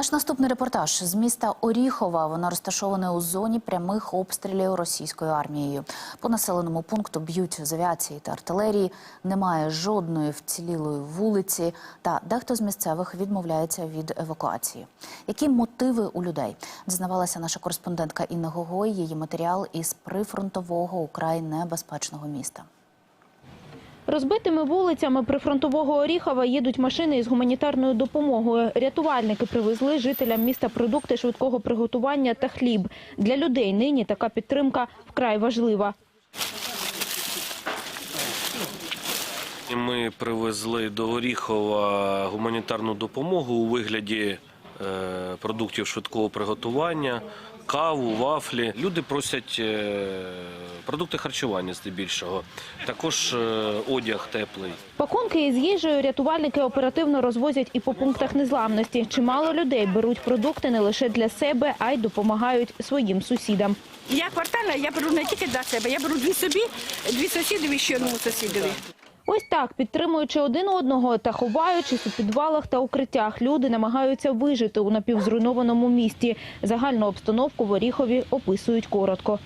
Наш наступний репортаж з міста Оріхова. Воно розташоване у зоні прямих обстрілів російською армією. По населеному пункту б'ють з авіації та артилерії. Немає жодної вцілілої вулиці. Та дехто з місцевих відмовляється від евакуації. Які мотиви у людей? Дізнавалася наша кореспондентка Інна Гогой. Її матеріал із прифронтового украй небезпечного міста. Розбитими вулицями прифронтового Оріхова їдуть машини із гуманітарною допомогою. Рятувальники привезли жителям міста продукти швидкого приготування та хліб. Для людей нині така підтримка вкрай важлива. Ми привезли до Оріхова гуманітарну допомогу у вигляді е, продуктів швидкого приготування, каву, вафлі. Люди просять е, продукти харчування здебільшого, також е, одяг теплий. Пакунки із їжею рятувальники оперативно розвозять і по пунктах незламності. Чимало людей беруть продукти не лише для себе, а й допомагають своїм сусідам. Я квартальна, я беру не тільки для себе, я беру дві собі, дві сусідові, ще одному сусідові. Ось так, підтримуючи один одного та ховаючись у підвалах та укриттях, люди намагаються вижити у напівзруйнованому місті. Загальну обстановку в Оріхові описують коротко.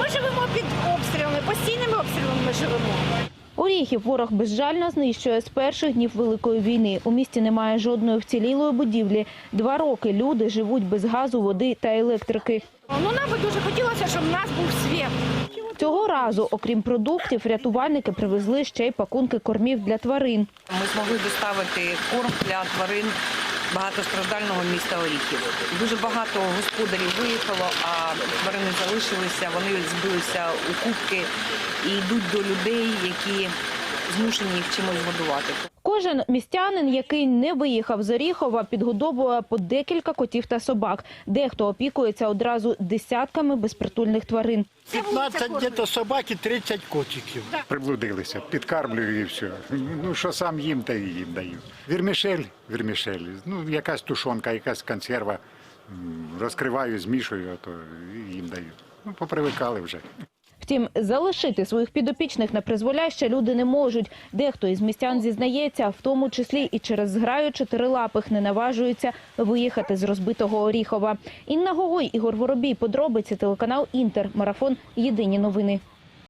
Ми живемо під обстрілами, постійними обстрілами ми живемо. Оріхів ворог безжально знищує з перших днів Великої війни. У місті немає жодної вцілілої будівлі. Два роки люди живуть без газу, води та електрики. Ну нам би дуже хотілося, щоб в нас був світ. Цього разу, окрім продуктів, рятувальники привезли ще й пакунки кормів для тварин. Ми змогли доставити корм для тварин багатостраждального міста Оріхів. Дуже багато господарів виїхало, а тварини залишилися. Вони збилися у кубки і йдуть до людей, які змушені їх чимось годувати. Кожен містянин, який не виїхав з Оріхова, підгодовує по декілька котів та собак. Дехто опікується одразу десятками безпритульних тварин. 15 где-то собак і 30 котиків. приблудилися, підкармлюю і все. Ну, що сам їм, та і їм даю. Вірмішель, вірмішель, ну, якась тушонка, якась консерва. Розкриваю, змішую, а то їм даю. Ну, попривикали вже. Втім, залишити своїх підопічних на призволяще люди не можуть. Дехто із містян зізнається, в тому числі і через зграю чотирилапих не наважується виїхати з розбитого Оріхова. Інна Гогой, Ігор Воробій, подробиці, телеканал Інтер, марафон. Єдині новини.